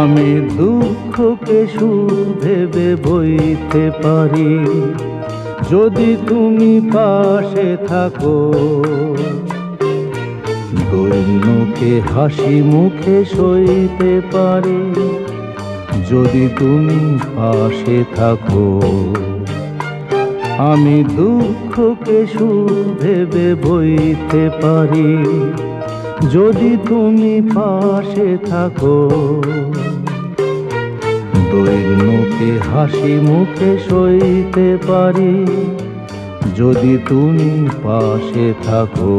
আমি দুঃখকে সুখ ভেবে বইতে পারি। যদি তুমি পাশে থাকো দৈন্যকে হাসি মুখে সইতে পারি। যদি তুমি পাশে থাকো, আমি দুঃখকে সুখ ভেবে বইতে পারি। যদি তুমি পাশে থাকো দৈন্যকে হাসি মুখে সইতে পারি। যদি তুমি পাশে থাকো।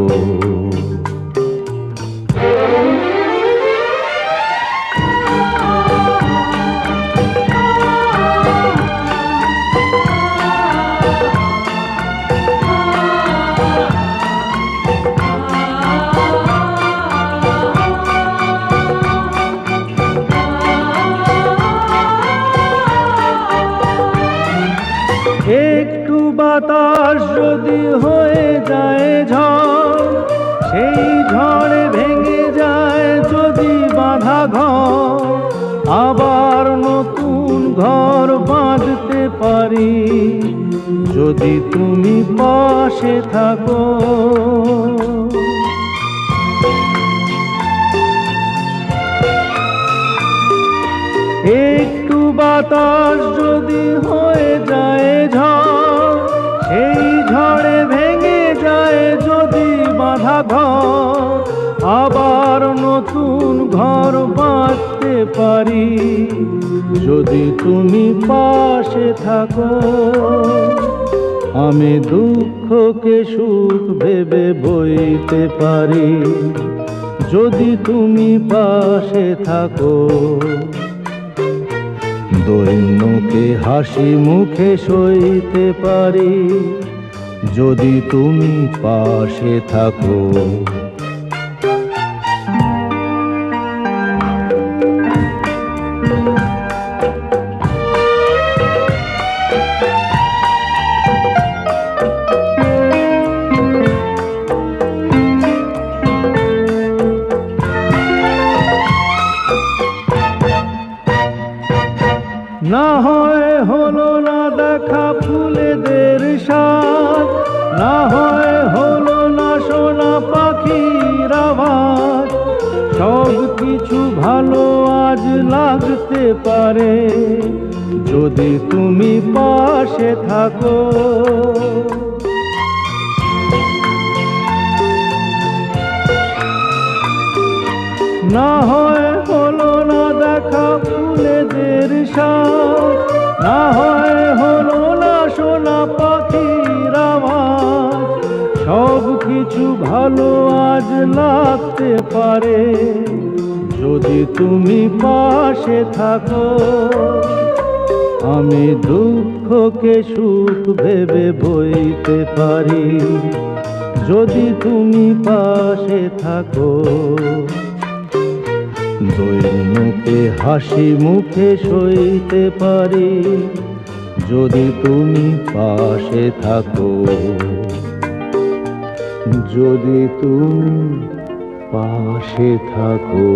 একটু বাতাস যদি হয়ে যায় ঝড়, সেই ঝড়ে ভেঙে যায় যদি বাধা ঘর। আবার নতুন ঘর বাঁধতে পারি, যদি তুমি পাশে থাকো। একটু বাতাস যদি হয়ে যায় ঝড়, সেই ঝড়ে ভেঙে যায় যদি বাধা ঘর, আবার নতুন ঘর বাঁধতে পারি। যদি তুমি পাশে থাকো, আমি দুঃখকে সুখ ভেবে বইতে পারি। যদি তুমি পাশে থাকো হাসি মুখে সইতে পারি। যদি তুমি পাশে থাকো না হয় হলো না দেখা ফুলেদের সাথ না হয় হলো না সোনা পাখির আওয়াজ। সব কিছু ভালো আজ লাগতে পারে, যদি তুমি পাশে থাকো। সব কিছু ভালো আজ লাগতে পারে। যদি তুমি পাশে থাকো, আমি দুঃখকে সুখ ভেবে বইতে পারি। যদি তুমি পাশে থাকো মুখে হাসি মুখে সইতে পারি। যদি তুমি পাশে থাকো। যদি তুমি পাশে থাকো